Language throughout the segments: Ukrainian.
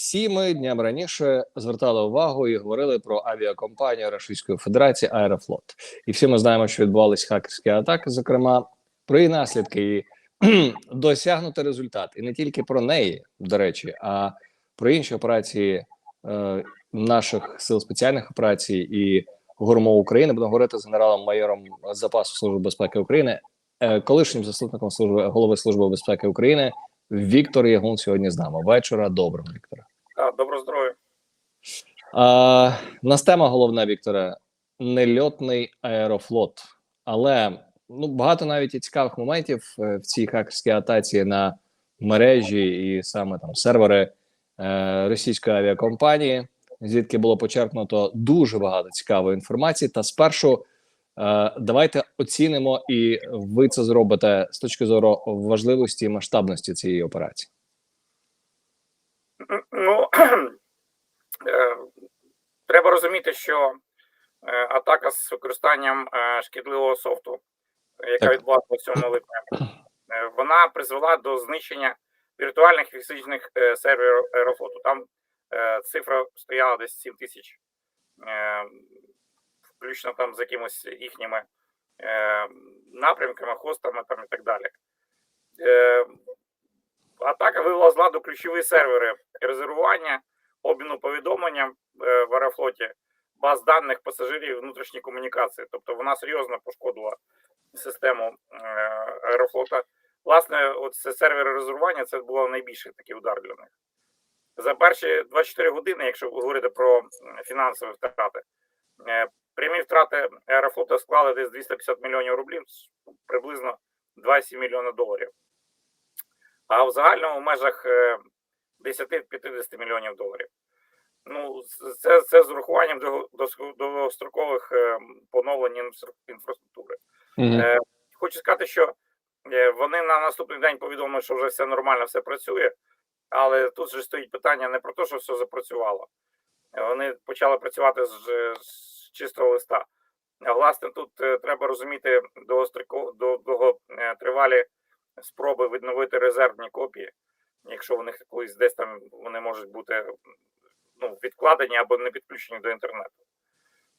Всі ми дням раніше звертали увагу і говорили про авіакомпанію Російської Федерації Аерофлот. І всі ми знаємо, що відбувалися хакерські атаки, зокрема про її наслідки і досягнути результат. І не тільки про неї, до речі, а про інші операції е, наших сил спеціальних операцій і ГУРМО України. Будемо говорити з генералом-майором запасу служби безпеки України, е, колишнім заступником служби голови служби безпеки України. Віктор Ягун сьогодні з нами. Вечора доброго, Віктора. Так, доброго здоров'я. А, нас тема головна, Вікторе, нельотний аерофлот. Але ну, багато навіть і цікавих моментів е, в цій хакерській атаці на мережі і саме там сервери е, російської авіакомпанії, звідки було почерпнуто дуже багато цікавої інформації. Та спершу е, давайте оцінимо, і ви це зробите з точки зору важливості і масштабності цієї операції. Ну е, треба розуміти, що е, атака з використанням е, шкідливого софту, яка відбулася 7 липня, вона призвела до знищення віртуальних фізичних серверів Аерофлоту. Там цифра стояла десь 7 тисяч, включно там з якимось їхніми напрямками, хостами там і так далі. Атака вивела з ладу ключові сервери резервування, обміну повідомленням е, в Аерофлоті, баз даних пасажирів і внутрішні комунікації. Тобто вона серйозно пошкодила систему е, Аерофлота. Власне, от це сервери резервування це було найбільший такий удар для них. За перші 24 години, якщо ви говорите про фінансові втрати, е, прямі втрати Аерофлота склали десь 250 мільйонів рублів, приблизно 27 мільйонів доларів а в загальному в межах е, 10-50 мільйонів доларів. Ну, це, це з урахуванням до- до- довгострокових е, поновлень інфра- інфраструктури. Е, Хочу сказати, що е, вони на наступний день повідомили, що вже все нормально, все працює, але тут же стоїть питання не про те, що все запрацювало. Е, Вони почали працювати з, з чистого листа. А власне, тут е, треба розуміти довготривалі спроби відновити резервні копії, якщо вони колись десь там вони можуть бути ну, відкладені або не підключені до інтернету.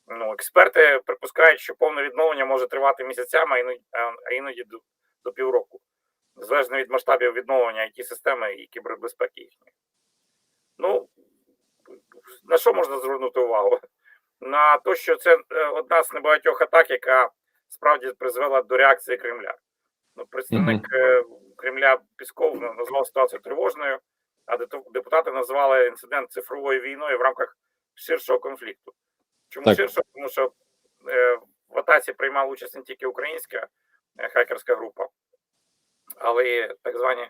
Ну, експерти припускають, що повне відновлення може тривати місяцями, а іноді, а іноді до, до півроку, залежно від масштабів відновлення it системи і кібербезпеки їхньої. Ну, на що можна звернути увагу? На те, що це е, одна з небагатьох атак, яка справді призвела до реакції Кремля. Ну, представник е, Кремля Пісков назвав ситуацію тривожною, а депутати назвали інцидент цифровою війною в рамках ширшого конфлікту. Чому Так. ширшого? Тому що е, в атаці приймала участь не тільки українська е, хакерська група, але й так звані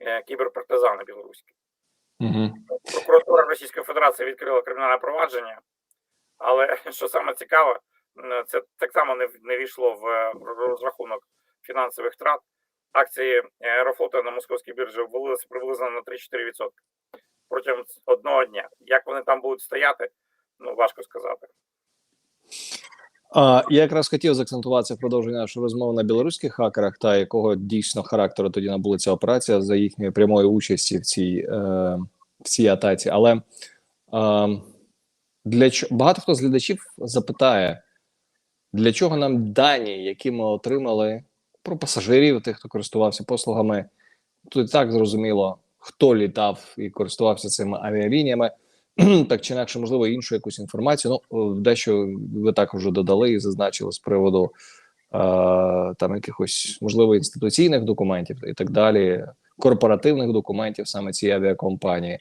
е, кіберпартизани білоруські. Угу. Прокуратура Російської Федерації відкрила кримінальне провадження, але що саме цікаве, це так само не, не війшло в розрахунок фінансових втрат. Акції Аерофлота на московській біржі обвалилися приблизно на 3-4% протягом одного дня. Як вони там будуть стояти, ну важко сказати. А, я якраз хотів заакцентуватися в продовження нашої розмови на білоруських хакерах та якого дійсно характеру тоді набула ця операція за їхньої прямої участі в цій, е, в цій атаці. Але е, для чого багато хто з глядачів запитає, для чого нам дані, які ми отримали про пасажирів, тих, хто користувався послугами, тут і так зрозуміло, хто літав і користувався цими авіалініями. так чи інакше, можливо, іншу якусь інформацію. Ну, дещо ви також вже додали і зазначили з приводу е, там якихось, можливо, інституційних документів і так далі, корпоративних документів саме цієї авіакомпанії.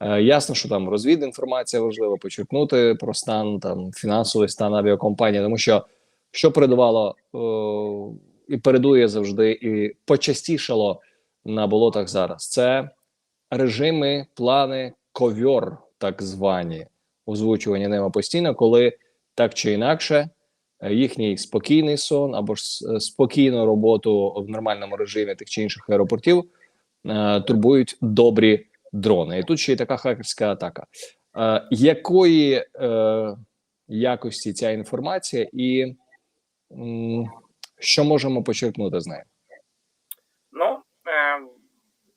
Е, ясно, що там розвідінформація важлива, почерпнути про стан там фінансовий стан авіакомпанії, тому що що передувало е, і передує завжди, і почастішало на болотах зараз. Це режими, плани, ковьор, так звані, озвучувані ними постійно, коли так чи інакше е, їхній спокійний сон або ж е, спокійну роботу в нормальному режимі тих чи інших аеропортів е, турбують добрі дрони. І тут ще й така хакерська атака. Е, якої е, якості ця інформація, і що можемо почерпнути з нею? Ну, е,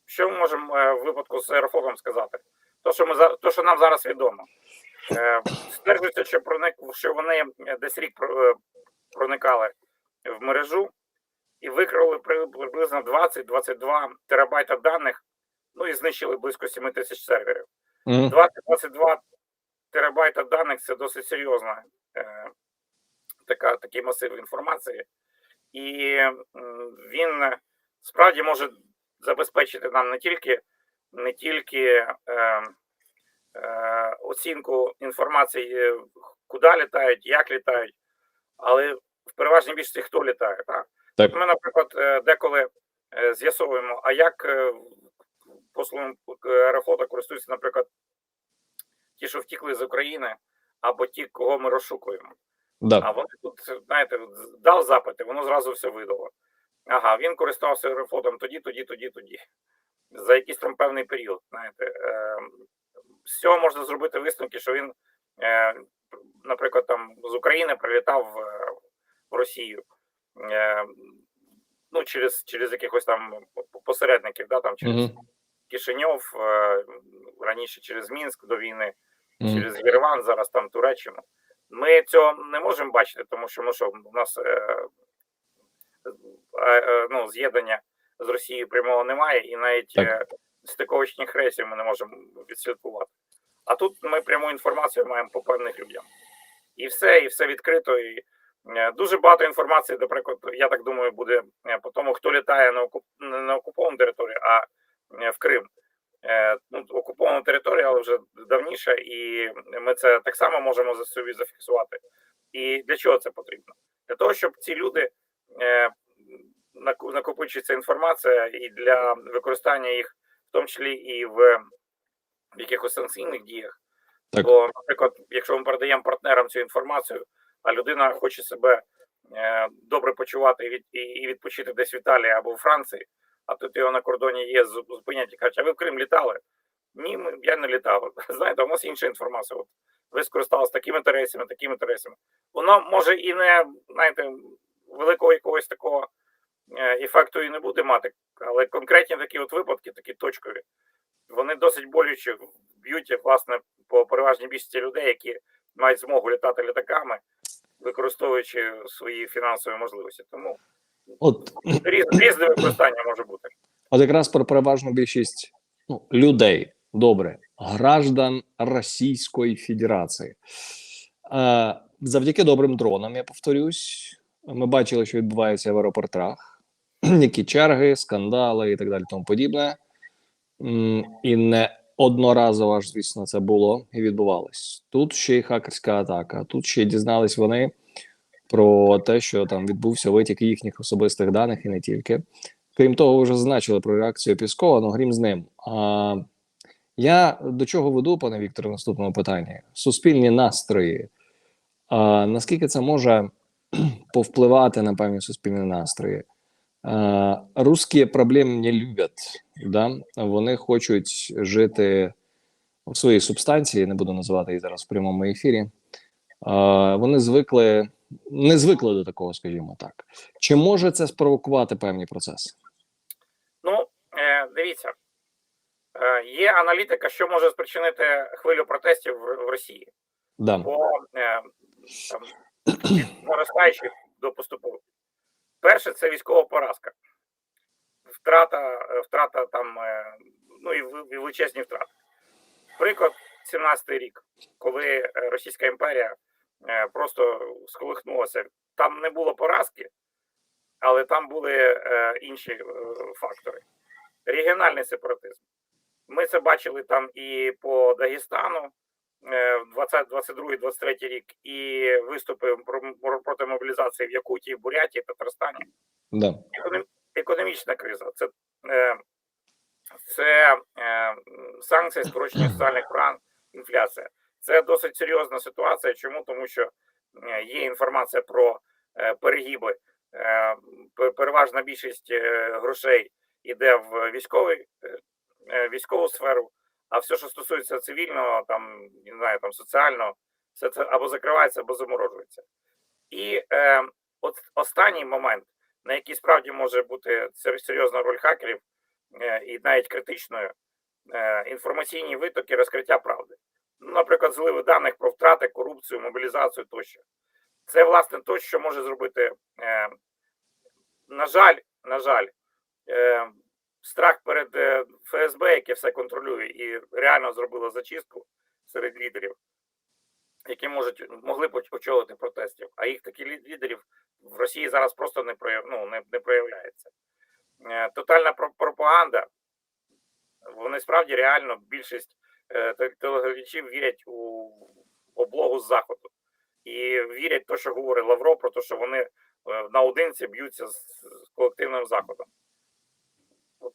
що ми можемо е, в випадку з аерофлотом сказати? то, що ми за то, що нам зараз відомо. Е, стверджується, що проник, що вони десь рік проникали в мережу і викрали приблизно 20-22 терабайта даних, ну і знищили близько 7 тисяч серверів. 20-22 терабайта даних це досить серйозна е, така, такий масив інформації, і він е, справді може забезпечити нам не тільки, не тільки е, е, оцінку інформації, куди літають, як літають, але в переважній більшості хто літає. Так? Так. Ми, наприклад, е, деколи е, з'ясовуємо, а як послугами аерофлота користуються, наприклад, ті, що втікли з України, або ті, кого ми розшукуємо. А вони тут, знаєте, дав запити, воно зразу все видало. Ага, він користався аерофлотом тоді, тоді, тоді, тоді. За якийсь там певний період. Знаєте, е, з цього можна зробити висновки, що він, е, наприклад, там з України прилітав е, в Росію. Е, ну, через, через якихось там посередників, да, там через Мгм. Кишиньов, е, раніше через Мінськ до війни Мгм. через Єреван, зараз там Туреччину. Ми цього не можемо бачити, тому що ну що у нас е, е, е, ну, з'єднання з Росією прямого немає, і навіть е, стиковочних рейсів ми не можемо відслідкувати. А тут ми пряму інформацію маємо по певних людям. І все, і все відкрито. І е, дуже багато інформації, наприклад, я так думаю, буде е, по тому, хто літає на окуп... не на окуповану територію, а в Крим. Е, ну, окупована територія, але вже давніше, і ми це так само можемо за собі зафіксувати. І для чого це потрібно? Для того, щоб ці люди е, накопичується інформація і для використання їх, в тому числі і в, в якихось санкційних діях. Так. Бо, наприклад, якщо ми передаємо партнерам цю інформацію, а людина хоче себе е, добре почувати і, відпочити десь в Італії або у Франції, а тут його на кордоні є, зу- зупинять і ви в Крим літали? Ні, я не літав. Знаєте, у нас інша інформація. От ви скористалися такими інтересами, такими інтересами. Воно може і не знаєте, великого якогось такого ефекту і не буде мати, але конкретні такі от випадки, такі точкові, вони досить болюче б'ють власне по переважній більшості людей, які мають змогу літати літаками, використовуючи свої фінансові можливості. Тому От, різ, різне використання може бути. от якраз про переважну більшість ну, людей, добре, граждан Російської Федерації. Е, завдяки добрим дронам, я повторюсь, ми бачили, що відбувається в аеропортах, які черги, скандали і так далі, тому подібне. І не одноразово ж, звісно, це було і відбувалось. Тут ще й хакерська атака. Тут ще й дізнались вони про те, що там відбувся витік їхніх особистих даних і не тільки. Крім того, вже зазначили про реакцію Піскова, ну грім з ним. А, я до чого веду, пане Вікторе, в наступному питанні? Суспільні настрої. А, наскільки це може повпливати на певні суспільні настрої? А, русські проблем не люблять, да? вони хочуть жити в своїй субстанції, не буду називати її зараз в прямому ефірі. А, вони звикли, не звикли до такого, скажімо так. Чи може це спровокувати певні процеси? Ну, е, дивіться, е, є аналітика, що може спричинити хвилю протестів в, в Росії. Да. по е, там, наростаючих до поступових. Перше, це військова поразка. Втрата, е, втрата там, е, ну і величезні втрати. Приклад 17-й рік, коли е, Російська імперія просто сколихнулася. Там не було поразки, але там були е, інші е, фактори. Регіональний сепаратизм. Ми це бачили там і по Дагестану, е, в 22-23 рік, і виступи проти мобілізації в Якутії, Бурятії, Татарстані. Да. Економічна криза. Це, е, це е, санкції, скорочення соціальних прав, інфляція. Це досить серйозна ситуація. Чому? Тому що є інформація про е, перегиби. Е, переважна більшість е, грошей йде в військовий, військову сферу, а все, що стосується цивільного, там не знаю, там соціального, все це або закривається, або заморожується. І е, от останній момент, на який справді може бути серйозна роль хакерів, е, і навіть критичною, е, інформаційні витоки розкриття правди. Наприклад, зливи даних про втрати, корупцію, мобілізацію тощо. Це власне те, що може зробити, е, на жаль, на жаль, е, страх перед е, ФСБ, яке все контролює, і реально зробило зачистку серед лідерів, які можуть могли б очолити протестів. А їх таких лідерів в Росії зараз просто не прояв, ну, не, не проявляється. Е, Тотальна пропаганда. Вони справді реально більшість телеглядачів вірять у облогу з заходу і вірять в те, що говорить Лавров, про те, що вони е, наодинці б'ються з, колективним заходом.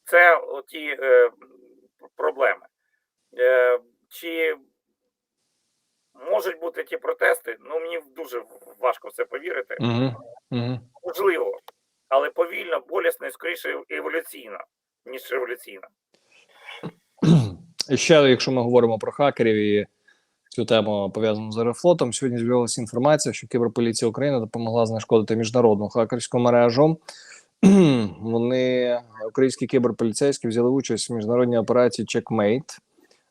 Це оті е, проблеми. Е, чи можуть бути ті протести? Ну мені дуже важко в це повірити. Угу. Можливо, але повільно, болісно і скоріше еволюційно, ніж революційно. І ще, якщо ми говоримо про хакерів і цю тему пов'язану з Аерофлотом, сьогодні з'явилася інформація, що кіберполіція України допомогла знешкодити міжнародну хакерську мережу. Вони, українські кіберполіцейські, взяли участь в міжнародній операції Checkmate.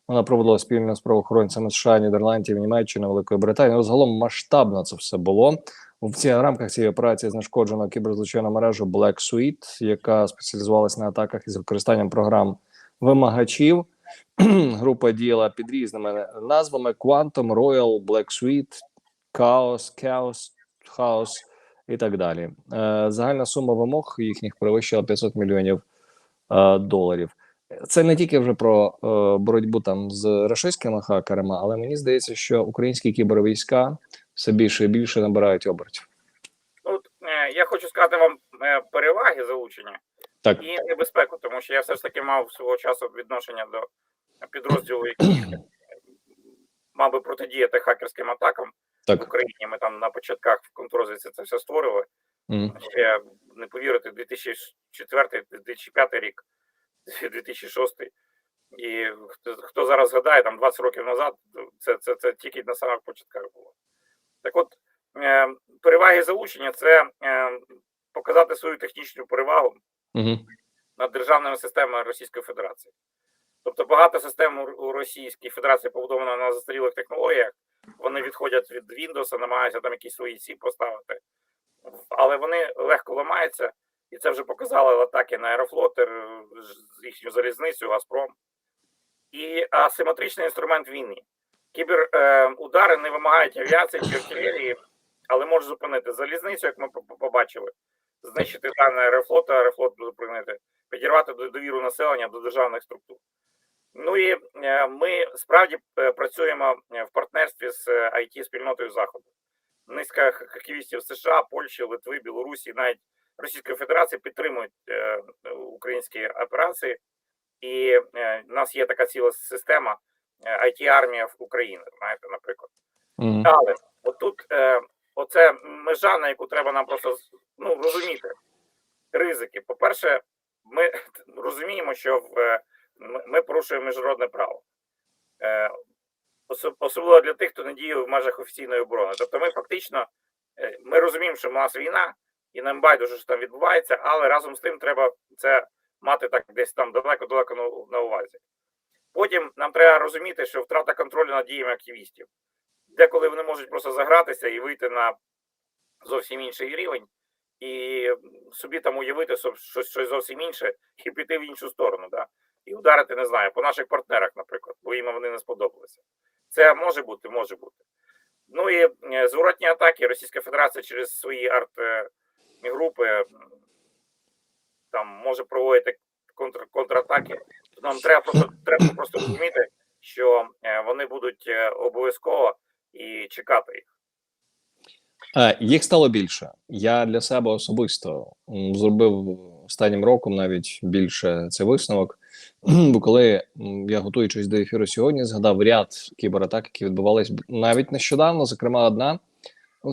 Вона проводила спільно з правоохоронцями США, Нідерландів, Німеччини, Великої Британії. Загалом масштабно це все було. В ці в рамках цієї операції знешкоджено кіберзлочинну мережу Black Suite, яка спеціалізувалася на атаках із використанням програм вимагачів. Група діяла під різними назвами: Quantum, Royal, Black Suite, Chaos, Chaos, Chaos і так далі. Е, загальна сума вимог їхніх перевищила 500 мільйонів е, доларів. Це не тільки вже про е, боротьбу там з рашистськими хакерами, але мені здається, що українські кібервійська все більше і більше набирають обертів. Я хочу сказати вам переваги залучення Так, і небезпеку, тому що я все ж таки мав свого часу відношення до підрозділу, який мав би протидіяти хакерським атакам в. Україні. Ми там на початках в контррозвідці це все створювали. Мгм. Ще не повірити, 2004-2005 рік, 2006. І хто, хто зараз згадає, там 20 років назад, це, це, це тільки на самих початках було. Так от, е, переваги залучення це е, показати свою технічну перевагу Мгм. над державними системами Російської Федерації. Тобто багато систем у- Російській Федерації побудовано на застарілих технологіях. Вони відходять від Windows, намагаються там якісь свої ці поставити, але вони легко ламаються, і це вже показали атаки на Аерофлот, е, їхню залізницю, Газпром. І асиметричний інструмент війни. Кіберудари не вимагають авіації чи артилерії, але можуть зупинити залізницю, як ми по- по- побачили, знищити дане Аерофлот, Аерофлот зупинити, підірвати довіру населення до державних структур. Ну і е, ми справді е, працюємо е, в партнерстві з it спільнотою Заходу. Низка х- хакерістів США, Польщі, Литви, Білорусі, навіть Російської Федерації підтримують українські операції, і в нас є така ціла система it армія в Україні, знаєте, наприклад. Мгм. Але отут оце межа, на яку треба нам просто ну, розуміти. Ризики. По-перше, ми розуміємо, що в, е, ми- порушуємо міжнародне право. Е, Особливо для тих, хто не діє в межах офіційної оборони. Тобто ми фактично е, ми розуміємо, що в нас війна, і нам байдуже, що там відбувається, але разом з тим треба це мати так десь там далеко-далеко на увазі. Потім нам треба розуміти, що втрата контролю над діями активістів деколи вони можуть просто загратися і вийти на зовсім інший рівень, і собі там уявити щось, щось зовсім інше і піти в іншу сторону, да? і ударити, не знаю, по наших партнерах, наприклад, бо їм вони не сподобалися. Це може бути, може бути. Ну і е, зворотні атаки Російська Федерація через свої арт-групи там може проводити контр, контратаки. Нам треба просто треба просто розуміти, що е, вони будуть е, обов'язково і чекати їх. Е, Їх стало більше. Я для себе особисто зробив останнім роком навіть більше цей висновок. Бо коли я готуючись до ефіру сьогодні, згадав ряд кібератак, які відбувались навіть нещодавно, зокрема, одна.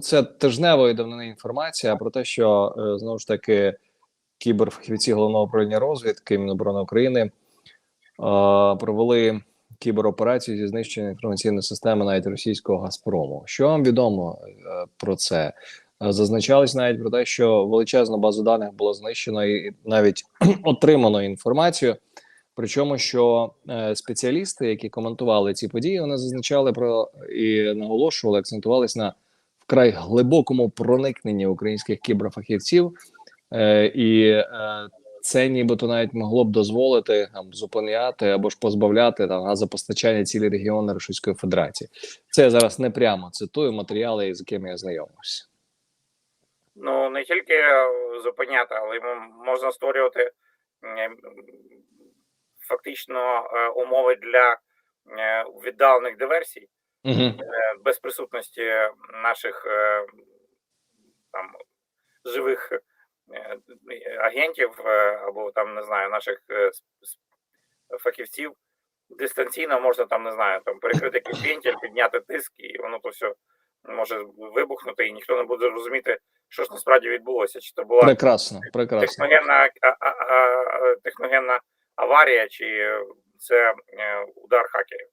Це тижневої давнини інформація про те, що е, знову ж таки кіберфахівці головного управління розвідки Міноборони України е, провели кібероперацію зі знищення інформаційної системи навіть російського Газпрому. Що вам відомо е, про це? Е, Зазначалось навіть про те, що величезну базу даних було знищено і навіть отримано інформацію Причому, що е, спеціалісти, які коментували ці події, вони зазначали про і наголошували, акцентувались на вкрай глибокому проникненні українських кіберфахівців, е, і е, це нібито навіть могло б дозволити там зупиняти або ж позбавляти там газопостачання цілі регіони Російської Федерації. Це я зараз не прямо цитую матеріали, з якими я знайомився. Ну не тільки е, зупиняти, але можна створювати фактично е, умови для е, віддалених диверсій Угу. без присутності наших там живих агентів е, або там не знаю наших е, фахівців. Дистанційно можна там не знаю, там перекрити кипінтель, підняти тиск, і воно то все може вибухнути, і ніхто не буде розуміти, що ж насправді відбулося. Чи це була Прекрасно, прекрасно. техногенна, а- а- а- техногенна аварія, чи це е, удар хакерів.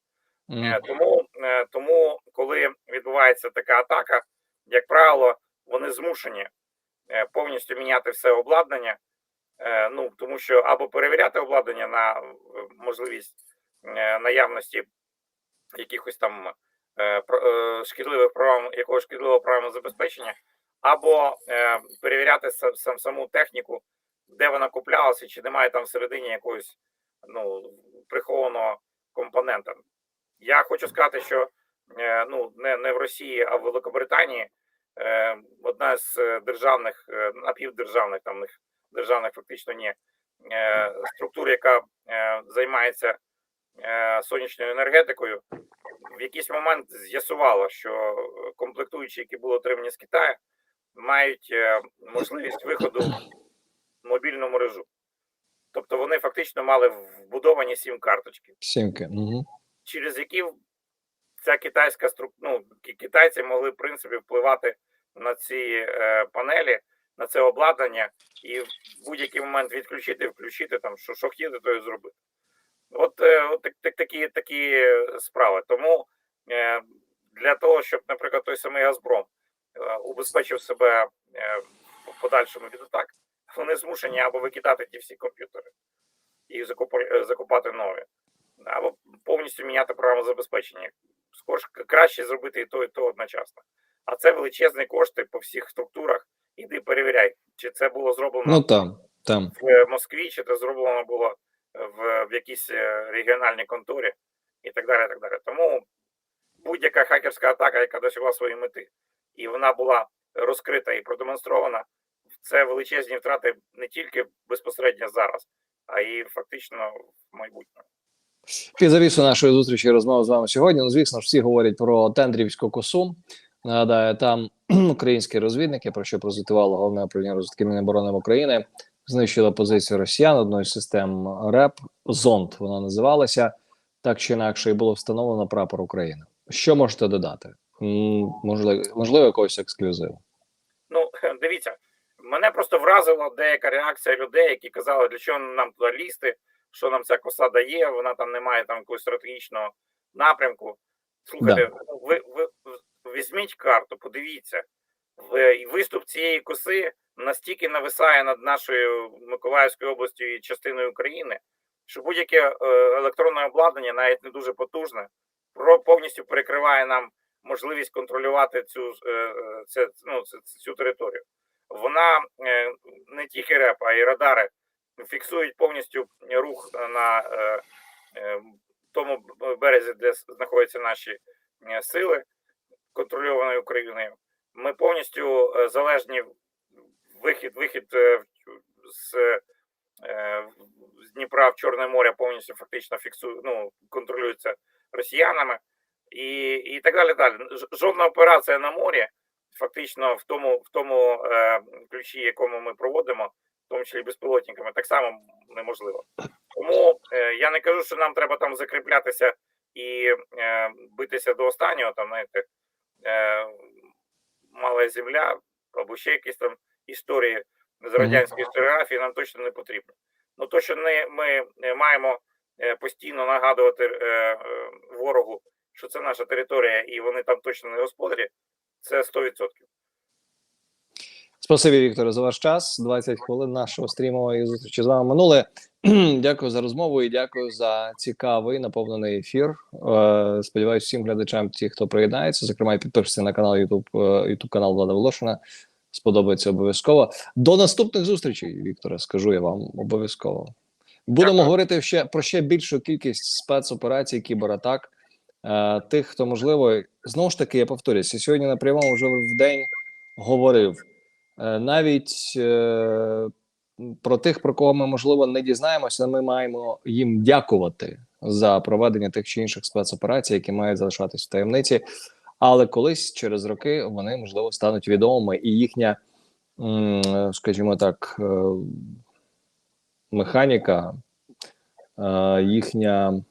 Е, Тому, е, тому, коли відбувається така атака, як правило, вони змушені е, повністю міняти все обладнання. е, Ну тому що або перевіряти обладнання на е, можливість е, наявності якихось там е, е, шкідливих програм, якогось шкідливого програмного забезпечення, або е, перевіряти сам, сам саму техніку, де вона куплялася, чи немає там всередині якогось ну прихованого компонента. Я хочу сказати, що е, ну не, не в Росії, а в Великобританії е, одна з е, державних е, напівдержавних там них державних фактично ні е, структур, яка е, займається е, сонячною енергетикою, в якийсь момент з'ясувала, що комплектуючі, які були отримані з Китаю, мають е, можливість виходу в мобільну мережу. Тобто вони фактично мали вбудовані сім карточки Сімки. Угу. через які ця китайська структура, ну, китайці могли в принципі впливати на ці е, панелі, на це обладнання і в будь-який момент відключити, включити там, що, що хотіти, то і зробити. От, е, от так, так, такі, такі справи. Тому е, для того, щоб, наприклад, той самий Газпром е, убезпечив себе в подальшому від атак, вони змушені або викидати ті всі комп'ютери і закупа- закупати нові або повністю міняти програму забезпечення. Скоріше краще зробити і то, і то одночасно. А це величезні кошти по всіх структурах. Іди перевіряй, чи це було зроблено Ну там, там. в Москві, чи це зроблено було в, в якійсь е, регіональній конторі, і так далі. І так далі. Тому будь-яка хакерська атака, яка досягла своєї мети, і вона була розкрита і продемонстрована, це величезні втрати не тільки безпосередньо зараз, а й фактично в майбутньому. Під завісу нашої зустрічі розмови з вами сьогодні. Ну, звісно ж, всі говорять про Тендрівську косу. Нагадаю, там українські розвідники, про що прозвітувало головне управління розвідки Міноборони України, знищили позицію росіян одної з систем РЕП Зонд. Вона називалася так чи інакше, і було встановлено прапор України. Що можете додати? Можливо, можливо, якогось ексклюзиву. Ну, дивіться, мене просто вразила деяка реакція людей, які казали, для чого нам туди лізти, що нам ця коса дає, вона там не має там якогось стратегічного напрямку. Слухайте, ви, ви візьміть карту, подивіться, виступ цієї коси настільки нависає над нашою Миколаївською областю і частиною України, що будь-яке е, електронне обладнання, навіть не дуже потужне, повністю перекриває нам можливість контролювати цю, е, е, це, ну, цю територію. Вона не тільки РЕП, а й радари фіксують повністю рух на е, е, тому березі, де знаходяться наші е, сили, контрольованої Україною. Ми повністю залежні вихід, вихід з, з Дніпра в Чорне море повністю фактично фіксує, ну, контролюється росіянами і, і так далі. далі. Жодна операція на морі, фактично в тому, в тому е, ключі, якому ми проводимо, тому числі безпілотниками, так само неможливо. Тому е, я не кажу, що нам треба там закріплятися і е, битися до останнього, там, знаєте, е, мала земля або ще якісь там історії з радянської історіографії нам точно не потрібно. Ну то, що не, ми е, маємо е, постійно нагадувати е, е, ворогу, що це наша територія і вони там точно не господарі, це 100%. Спасибі, Вікторе, за ваш час. 20 хвилин нашого стрімової зустрічі з вами минули. Дякую за розмову і дякую за цікавий наповнений ефір. Е, Сподіваюсь, всім глядачам, ті, хто приєднається, зокрема, підпишіться на канал YouTube, е, YouTube канал Влада Волошина. Сподобається обов'язково. До наступних зустрічей, Вікторе. Скажу я вам обов'язково. Будемо Дякую. говорити ще про ще більшу кількість спецоперацій, кібератак. Е, тих, хто можливо, знову ж таки, я повторюся, сьогодні на прямому вже в день говорив. Е, навіть е, про тих, про кого ми можливо не дізнаємося, ми маємо їм дякувати за проведення тих чи інших спецоперацій, які мають залишатись в таємниці. Але колись через роки вони можливо стануть відомими, і їхня, скажімо так, е, механіка, їхня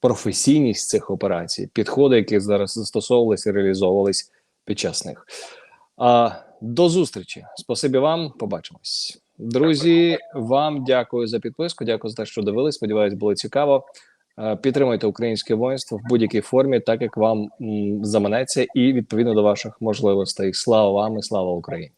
професійність цих операцій, підходи, які зараз застосовувалися реалізовувались під час них. До зустрічі. Спасибі вам. Побачимось. Друзі, вам дякую за підписку. Дякую за те, що дивились. Сподіваюсь, було цікаво. Е, Підтримуйте українське воїнство в будь-якій формі, так як вам заманеться, і відповідно до ваших можливостей. Слава вам і слава Україні!